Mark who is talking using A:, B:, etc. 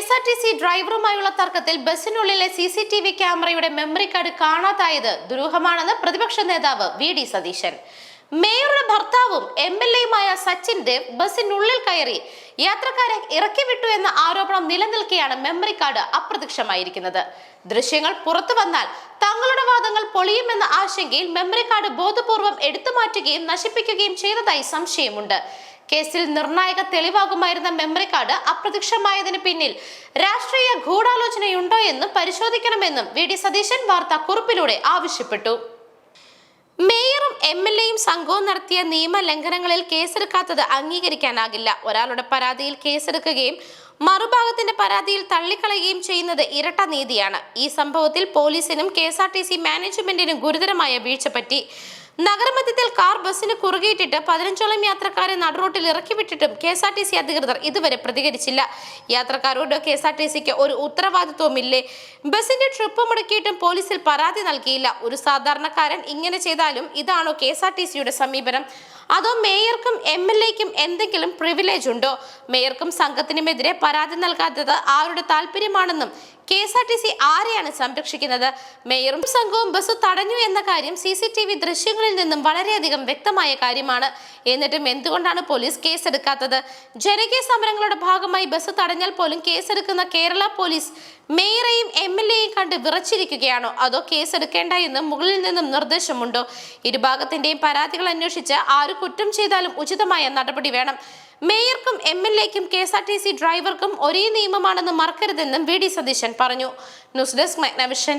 A: S R T C ഡ്രൈവറുമായുള്ള തർക്കത്തിൽ ബസ്സിനുള്ളിലെ സി സി ടി വി ക്യാമറയുടെ മെമ്മറി കാർഡ് കാണാതായത് ദുരൂഹമാണെന്ന് പ്രതിപക്ഷ നേതാവ് വി ഡി സതീശൻ. മേയറുടെ ഭർത്താവും എം എൽ എയുമായ സച്ചിൻ ദേവ് ബസ്സിനുള്ളിൽ കയറി യാത്രക്കാരെ ഇറക്കി വിട്ടു എന്ന ആരോപണം നിലനിൽക്കെയാണ് മെമ്മറി കാർഡ് അപ്രത്യക്ഷമായിരിക്കുന്നത്. ദൃശ്യങ്ങൾ പുറത്തു വന്നാൽ തങ്ങളുടെ വാദങ്ങൾ പൊളിയുമെന്ന ആശങ്കയിൽ മെമ്മറി കാർഡ് ബോധപൂർവം എടുത്തു മാറ്റുകയും നശിപ്പിക്കുകയും ചെയ്തതായി സംശയമുണ്ട്. കേസിൽ നിർണായക തെളിവാകുമായിരുന്ന മെമ്മറി കാർഡ് അപ്രത്യക്ഷമായതിന് പിന്നിൽ രാഷ്ട്രീയ ഗൂഢാലോചനയുണ്ടോ എന്ന് പരിശോധിക്കണമെന്നും വി ഡി സതീശൻ വാർത്താ കുറിപ്പിലൂടെ ആവശ്യപ്പെട്ടു. മേയറും എം എൽ എയും സംഘവും നടത്തിയ നിയമലംഘനങ്ങളിൽ കേസെടുക്കാത്തത് അംഗീകരിക്കാനാകില്ല. ഒരാളുടെ പരാതിയിൽ കേസെടുക്കുകയും മറുഭാഗത്തിന്റെ പരാതിയിൽ തള്ളിക്കളയുകയും ചെയ്യുന്നത് ഇരട്ട നീതിയാണ്. ഈ സംഭവത്തിൽ പോലീസിനും K S R T C മാനേജ്മെന്റിനും ഗുരുതരമായ വീഴ്ച പറ്റി. നഗരമധ്യത്തിൽ കാർ ബസ്സിന് കുറുകയിട്ടിട്ട് പതിനഞ്ചോളം യാത്രക്കാരെ നടുറോട്ടിൽ ഇറക്കി വിട്ടിട്ടും K S R T C അധികൃതർ ഇതുവരെ പ്രതികരിച്ചില്ല. യാത്രക്കാരോട് കെ എസ് ആർ ടി സിക്ക് ഒരു ഉത്തരവാദിത്വമില്ലേ ബസിന്റെ ട്രിപ്പ് മുടക്കിയിട്ടും പോലീസിൽ പരാതി നൽകിയില്ല. ഒരു സാധാരണക്കാരൻ ഇങ്ങനെ ചെയ്താലും ഇതാണോ കെ എസ് ആർ ടി സിയുടെ സമീപനം? അതോ മേയർക്കും എം എൽ എക്കും എന്തെങ്കിലും പ്രിവിലേജ് ഉണ്ടോ? മേയർക്കും സംഘത്തിനുമെതിരെ പരാതി നൽകാത്തത് ആരുടെ താല്പര്യമാണെന്നും K S R T C ആരെയാണ് സംരക്ഷിക്കുന്നത്? മേയറും സംഘവും ബസ് തടഞ്ഞു എന്ന കാര്യം സി സി ടി വി ദൃശ്യങ്ങളിൽ നിന്നും വളരെയധികം വ്യക്തമായ കാര്യമാണ്. എന്നിട്ടും എന്തുകൊണ്ടാണ് പോലീസ് കേസെടുക്കാത്തത്? ജനകീയ സമരങ്ങളുടെ ഭാഗമായി ബസ് തടഞ്ഞാൽ പോലും കേസെടുക്കുന്ന കേരള പോലീസ് മേയറെയും എം കണ്ട് വിറച്ചിരിക്കുകയാണോ? അതോ കേസെടുക്കേണ്ട എന്ന് മുകളിൽ നിന്നും നിർദ്ദേശമുണ്ടോ? ഇരുഭാഗത്തിന്റെയും പരാതികൾ അന്വേഷിച്ച് ആര് കുറ്റം ചെയ്താലും ഉചിതമായ നടപടി വേണം. മേയർക്കും M L എക്കും K S R T C ഡ്രൈവർക്കും ഒരേ നിയമമാണെന്ന് മറക്കരുതെന്നും വി ഡി സതീശൻ പറഞ്ഞു. News desk മൈഗ്നവിഷൻ.